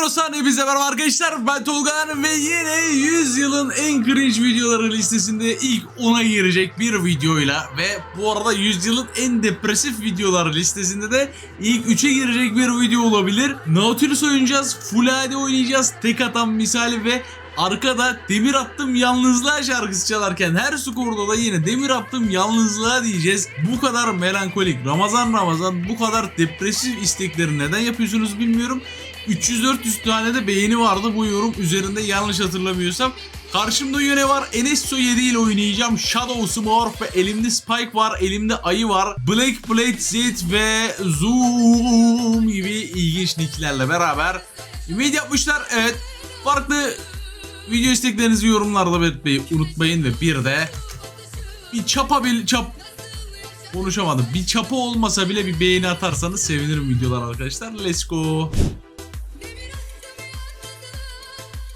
Migros'tan hepinize merhaba arkadaşlar. Ben Tolga ve yine 100 yılın en cringe videoları listesinde ilk 10'a girecek bir videoyla ve bu arada 100 yılın en depresif videoları listesinde de ilk 3'e girecek bir video olabilir. Nautilus oynayacağız, Full HD oynayacağız, tek atan misali ve Arkada demir attım yalnızlığa şarkısı çalarken her skorda da yine demir attım yalnızlığa diyeceğiz. Bu kadar melankolik Ramazan Ramazan bu kadar depresif istekleri neden yapıyorsunuz bilmiyorum. 300-400 tane de beğeni vardı bu yorum üzerinde yanlış hatırlamıyorsam. Karşımda yine var. Enesso 7 ile oynayacağım. Shadow Smurf ve elimde Spike var. Elimde Ayı var. Black Blade Z ve Zoom gibi ilginç nicklerle beraber ümit yapmışlar. Evet. Farklı video isteklerinizi yorumlarda belirtmeyi unutmayın ve bir de bir çapa bir çap konuşamadım. Bir çapa olmasa bile bir beğeni atarsanız sevinirim videolar arkadaşlar. Let's go.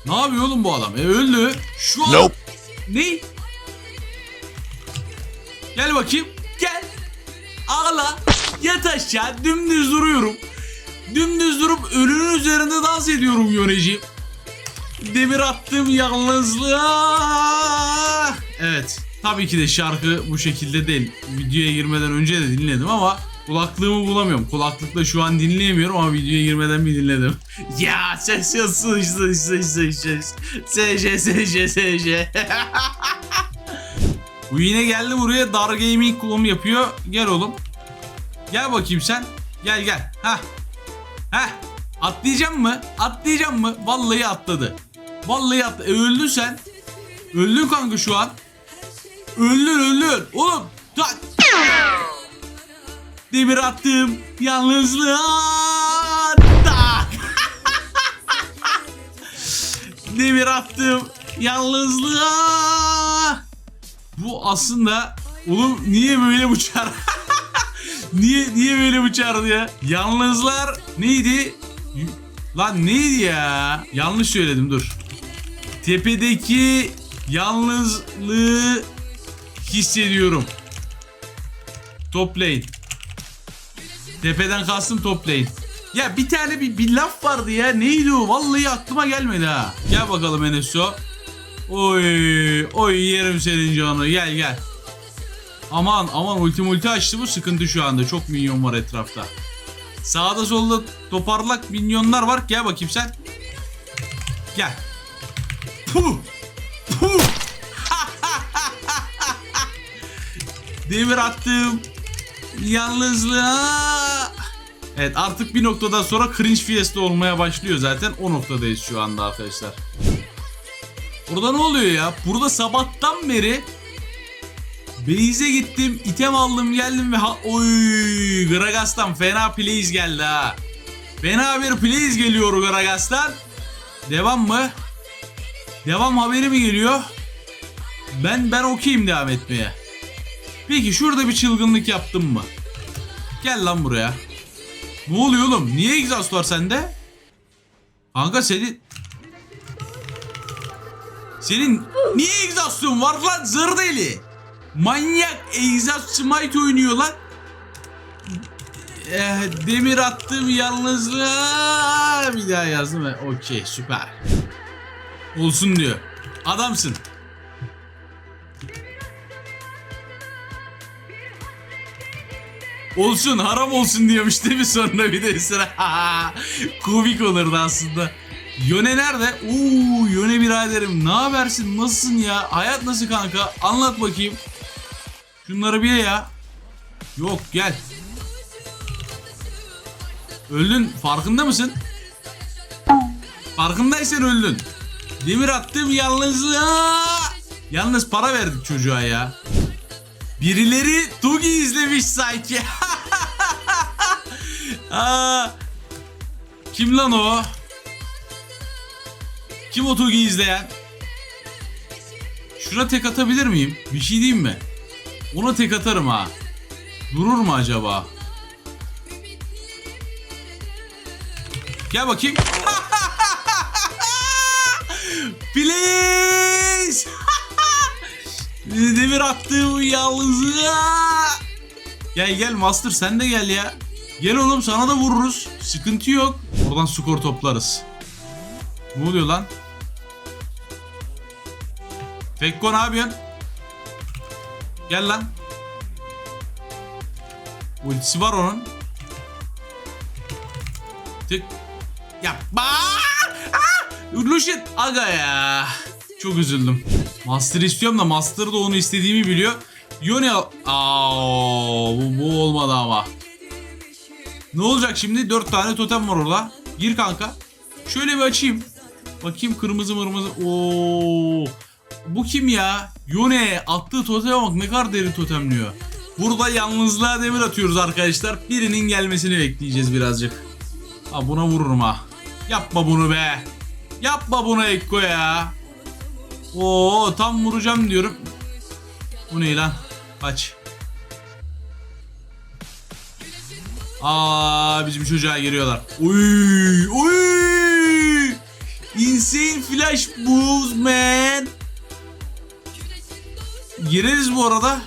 Ne yapıyor oğlum bu adam? E öldü. Şu an... Nope. Ne? Gel bakayım. Gel. Ağla. Yat aşağı. Dümdüz duruyorum. Dümdüz durup ölünün üzerinde dans ediyorum yöneciğim. Demir attım yalnızlığa. Evet. Tabii ki de şarkı bu şekilde değil. Videoya girmeden önce de dinledim ama kulaklığımı bulamıyorum. Kulaklıkla şu an dinleyemiyorum ama videoya girmeden bir dinledim. ya ses ya sıç sıç sıç sıç sıç. SJ SJ SJ. bu yine geldi buraya Dar Gaming kullanım yapıyor. Gel oğlum. Gel bakayım sen. Gel gel. Hah. Heh. Atlayacağım mı? Atlayacağım mı? Vallahi atladı. Vallahi atladı. E, öldün sen. Öldün kanka şu an. Öldün öldün. Oğlum. Demir attım. Yalnızlığa. Tak. Demir attım. Yalnızlığa. Bu aslında oğlum niye böyle uçar? niye niye böyle uçardı ya? Yalnızlar neydi? Lan neydi ya? Yanlış söyledim dur. Tepedeki yalnızlığı hissediyorum. Toplayın. Tepeden kastım toplayın. Ya bir tane bir, bir laf vardı ya. Neydi o? Vallahi aklıma gelmedi ha. Gel bakalım Eneso. Oy, oy yerim senin canı. Gel gel. Aman aman ulti multi açtı bu sıkıntı şu anda. Çok minyon var etrafta. Sağda solda toparlak minyonlar var. Gel bakayım sen. Gel. Puh. Puh. Demir attım. Yalnızlığa. Evet artık bir noktadan sonra cringe fiesta olmaya başlıyor zaten. O noktadayız şu anda arkadaşlar. Burada ne oluyor ya? Burada sabahtan beri Beyze gittim, item aldım geldim ve ha oy Gragas'tan fena plays geldi ha. Fena bir plays geliyor Gragas'tan. Devam mı? Devam haberi mi geliyor? Ben ben okeyim devam etmeye. Peki şurada bir çılgınlık yaptım mı? Gel lan buraya. Ne oluyor oğlum? Niye egzoz var sende? Kanka senin... Senin niye egzastın var lan zır deli? Manyak egzast smite oynuyor lan. Eh, demir attım yalnızlığa. Bir daha yazdım okey süper. Olsun diyor. Adamsın. Olsun haram olsun diyormuş değil mi sonra bir de sıra. Komik olurdu aslında. Yone nerede? Oo Yone biraderim ne habersin nasılsın ya? Hayat nasıl kanka? Anlat bakayım. Şunları bir ya. Yok gel. Öldün farkında mısın? Farkındaysan öldün. Demir attım yalnızlığa. Yalnız para verdik çocuğa ya. Birileri Tugi izlemiş sanki. Aa, kim lan o? Kim o Tugi izleyen? Şuna tek atabilir miyim? Bir şey diyeyim mi? Ona tek atarım ha. Durur mu acaba? Gel bakayım. Please. Demir attığım yalnızlığa. Gel gel Master sen de gel ya. Gel oğlum sana da vururuz. Sıkıntı yok. Oradan skor toplarız. Ne oluyor lan? Fekko ne yapıyorsun? Gel lan. Ultisi var onun. Tık. Yapma. Ah! Lucian. Aga ya. Çok üzüldüm. Master istiyorum da Master da onu istediğimi biliyor. Yone al. Aa, bu, bu olmadı ama. Ne olacak şimdi? 4 tane totem var orada. Gir kanka. Şöyle bir açayım. Bakayım kırmızı mırmızı. Oo. Bu kim ya? Yone attığı toteme bak ne kadar derin totemliyor. Burada yalnızlığa demir atıyoruz arkadaşlar. Birinin gelmesini bekleyeceğiz birazcık. Ha buna vururum ha. Yapma bunu be. Yapma bunu Ekko ya. Oo tam vuracağım diyorum. Bu ne lan? Kaç. Aa bizim çocuğa giriyorlar. Uy uy. Insane flash moves man. Gireriz bu arada.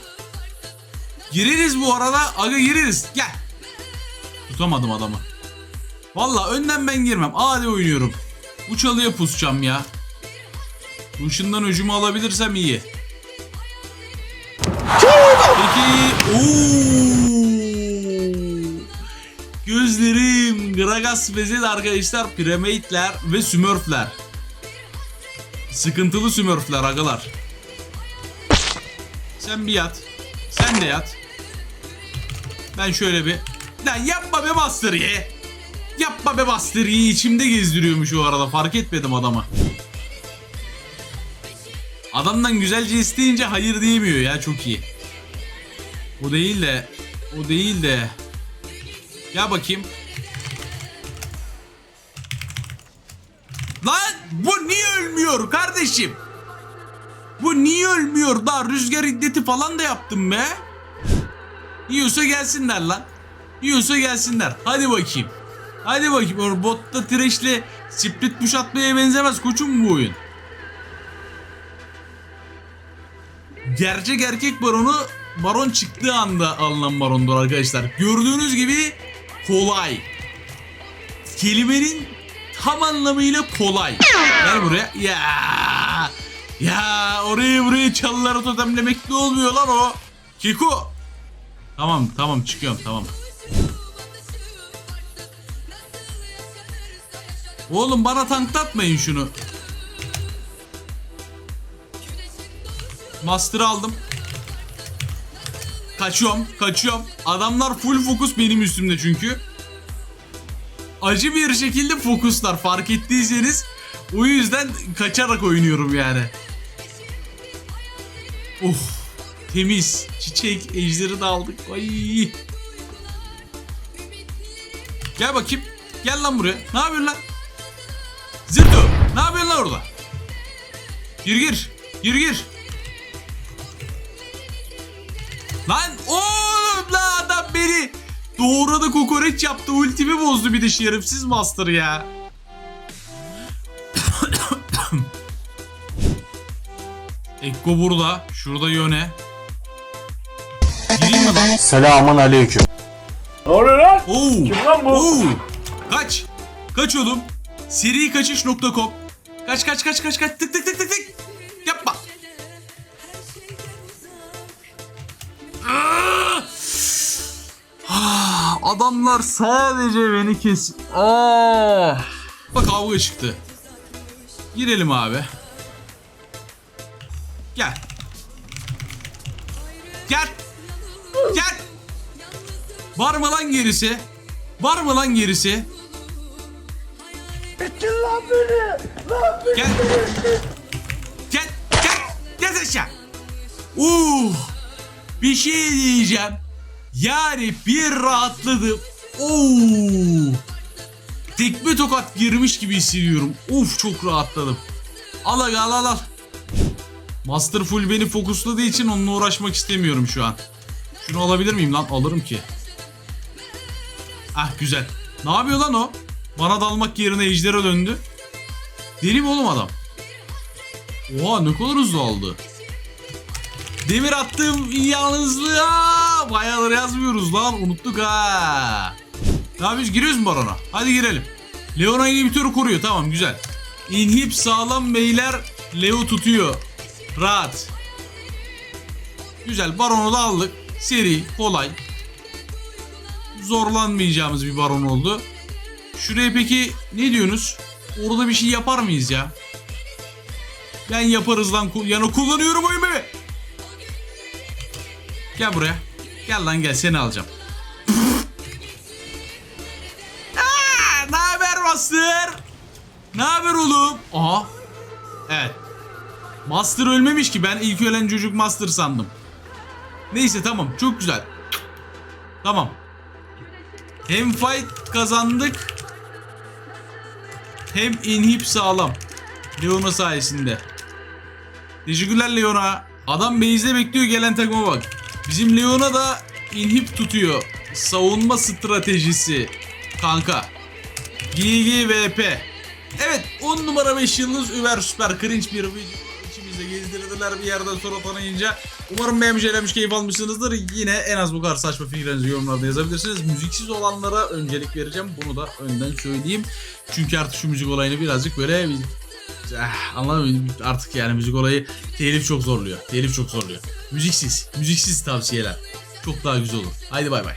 Gireriz bu arada. Aga gireriz. Gel. Tutamadım adamı. Valla önden ben girmem. Hadi oynuyorum. Bu çalıya pusacağım ya. Duşundan öcümü alabilirsem iyi. Peki. Oo. Gözlerim. Gragas Vezet arkadaşlar. Primate'ler ve Smurf'ler. Sıkıntılı Smurf'ler agalar. Sen bir yat. Sen de yat. Ben şöyle bir... Lan yapma be Master ye. Yapma be Master ye. İçimde gezdiriyormuş o arada. Fark etmedim adamı. Adamdan güzelce isteyince hayır diyemiyor ya çok iyi. O değil de o değil de ya bakayım. Lan bu niye ölmüyor kardeşim? Bu niye ölmüyor? Daha rüzgar iddeti falan da yaptım be. Yiyorsa gelsinler lan. Yiyorsa gelsinler. Hadi bakayım. Hadi bakayım. Botta trash'le split push atmaya benzemez koçum bu oyun. Gerçek erkek baronu baron çıktığı anda alınan barondur arkadaşlar. Gördüğünüz gibi kolay. Kelimenin tam anlamıyla kolay. Gel buraya. Ya. Ya orayı burayı çalıları totemlemek ne olmuyor lan o? Kiko. Tamam tamam çıkıyorum tamam. Oğlum bana tanklatmayın şunu. Master aldım. Kaçıyorum, kaçıyorum. Adamlar full fokus benim üstümde çünkü. Acı bir şekilde fokuslar fark ettiyseniz. O yüzden kaçarak oynuyorum yani. Of. Temiz. Çiçek, ejderi de aldık. Ay. Gel bakayım. Gel lan buraya. Ne yapıyorsun lan? Zırto. Ne yapıyorsun lan orada? Gir gir. Gir gir. Lan oğlum la adam beni doğradı kokoreç yaptı ultimi bozdu bir de şerefsiz master ya. Ekko burada. Şurada yöne. Gireyim mi lan? Selamun aleyküm. Ne oluyor lan? Oo. Kim lan bu? Oo. Kaç. Kaç oğlum. Serikaçış.com Kaç kaç kaç kaç kaç tık tık tık tık tık. Yapma. Adamlar sadece beni kes. Aa. Bak kavga çıktı. Girelim abi. Gel. Gel. Gel. Var mı lan gerisi? Var mı lan gerisi? Bitti lan beni. Lan beni. Gel. Gel. Gel. Gel aşağı. Uh. Bir şey diyeceğim. Yani bir rahatladım. Oo. Tekme tokat girmiş gibi hissediyorum. Uf çok rahatladım. Al aga al. Master full beni fokusladığı için onunla uğraşmak istemiyorum şu an. Şunu alabilir miyim lan? Alırım ki. Ah güzel. Ne yapıyor lan o? Bana dalmak yerine ejdere döndü. Deli mi oğlum adam? Oha ne kadar hızlı aldı. Demir attım yalnızlığa. Bayağıdır yazmıyoruz lan unuttuk ha. Ne yapıyoruz giriyoruz mu barona? Hadi girelim. Leona inhibitörü koruyor tamam güzel. İnhip sağlam beyler Leo tutuyor. Rahat. Güzel baronu da aldık. Seri, kolay. Zorlanmayacağımız bir baron oldu. Şuraya peki ne diyorsunuz? Orada bir şey yapar mıyız ya? Ben yaparız lan. Yani kullanıyorum oyun bebe. Gel buraya. Gel lan gel seni alacağım. Ne haber Master? Ne haber oğlum? Aha. Evet. Master ölmemiş ki ben ilk ölen çocuk Master sandım. Neyse tamam çok güzel. Tamam. Hem fight kazandık. Hem inhip sağlam. Leona sayesinde. Teşekkürler Leona. Adam base'de bekliyor gelen takıma bak. Bizim Leona da inhip tutuyor. Savunma stratejisi. Kanka. GGVP. Evet 10 numara 5 yıldız über süper cringe bir video. İçimizde gezdirdiler bir yerden sonra tanıyınca. Umarım beğenmiş keyif almışsınızdır. Yine en az bu kadar saçma fikirlerinizi yorumlarda yazabilirsiniz. Müziksiz olanlara öncelik vereceğim. Bunu da önden söyleyeyim. Çünkü artık şu müzik olayını birazcık böyle eh, anlamıyorum artık yani müzik olayı telif çok zorluyor. Telif çok zorluyor. Müziksiz, müziksiz tavsiyeler. Çok daha güzel olur. Haydi bay bay.